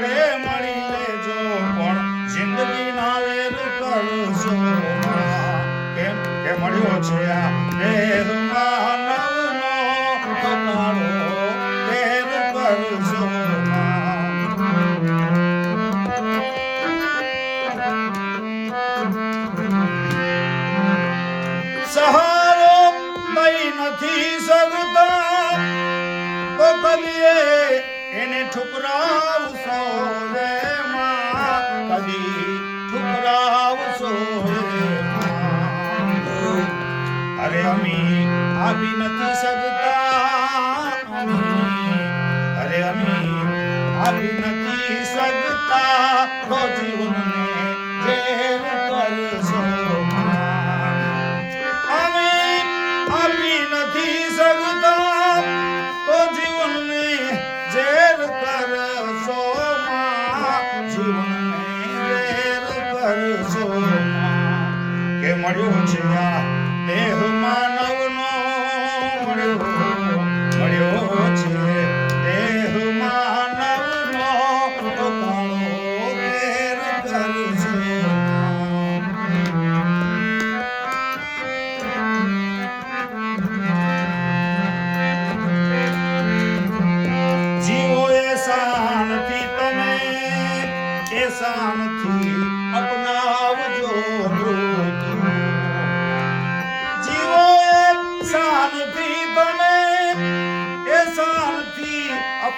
ગળે મળી લેજો. પણ જિંદગી ના વેર કરજો. કેમ? કે મળ્યો છે આ વેર સહારો કઈ નથી શકતા તો કદીએ એને ઠુકરાવશો કદી ઠુકરાવશો. અરે અમી આવી નથી શકતા અરે અમી આવી નથી મળ્યો છે આ દેહ માનવનો મળ્યો મળ્યો છે દેહ માનવ નો જીવો એ શાંતિ તમે, એ શાનથી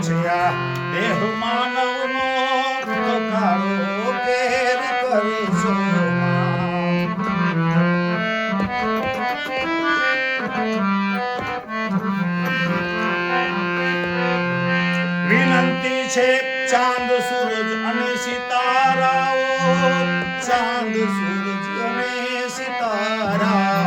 આ દેહ માનવનો કાળો કેર કરશો વિનંતી છે ચાંદ, સૂરજ અને સિતારાઓ. ચાંદ, સૂરજ અને સિતારાઓ.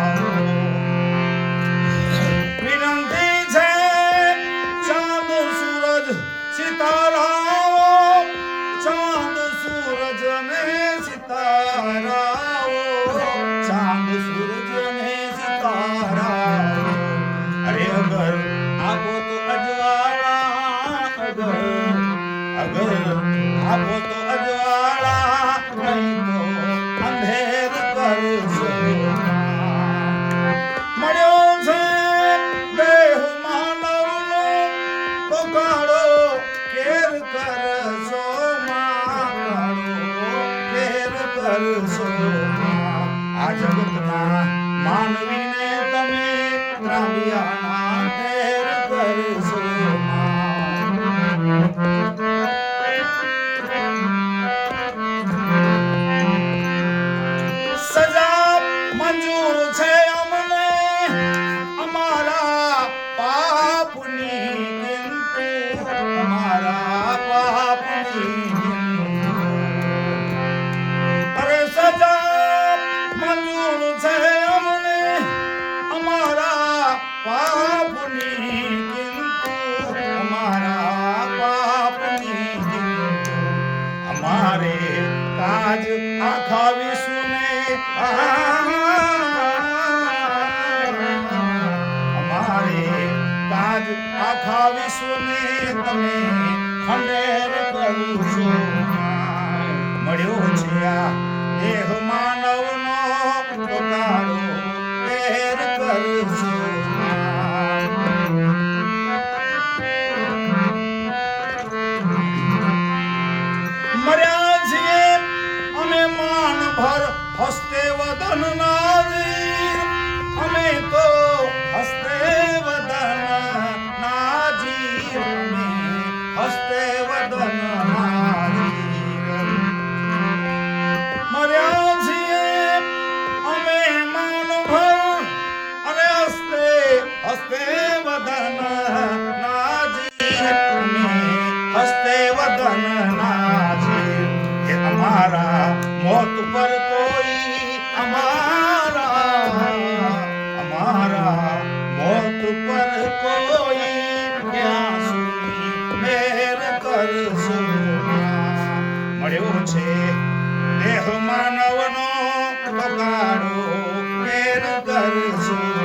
અગર આપો તો અજવાળા, અગર આપો તો અજવાળા, નહીં તો અંધેર કરશો મળ્યો દેહ માનવનો કેર કરશો કાળો કેર માનવીને તમે ત્રાંબિયાના Yay. me. ખાવીશું ને તમે ખંડેર કરશો મળ્યો છે આ દેહ માનવનો પોતાનો પહેર કરશો મેર કરશો મળ્યો છે દેહ માનવનો બગાડો મેર કરશો.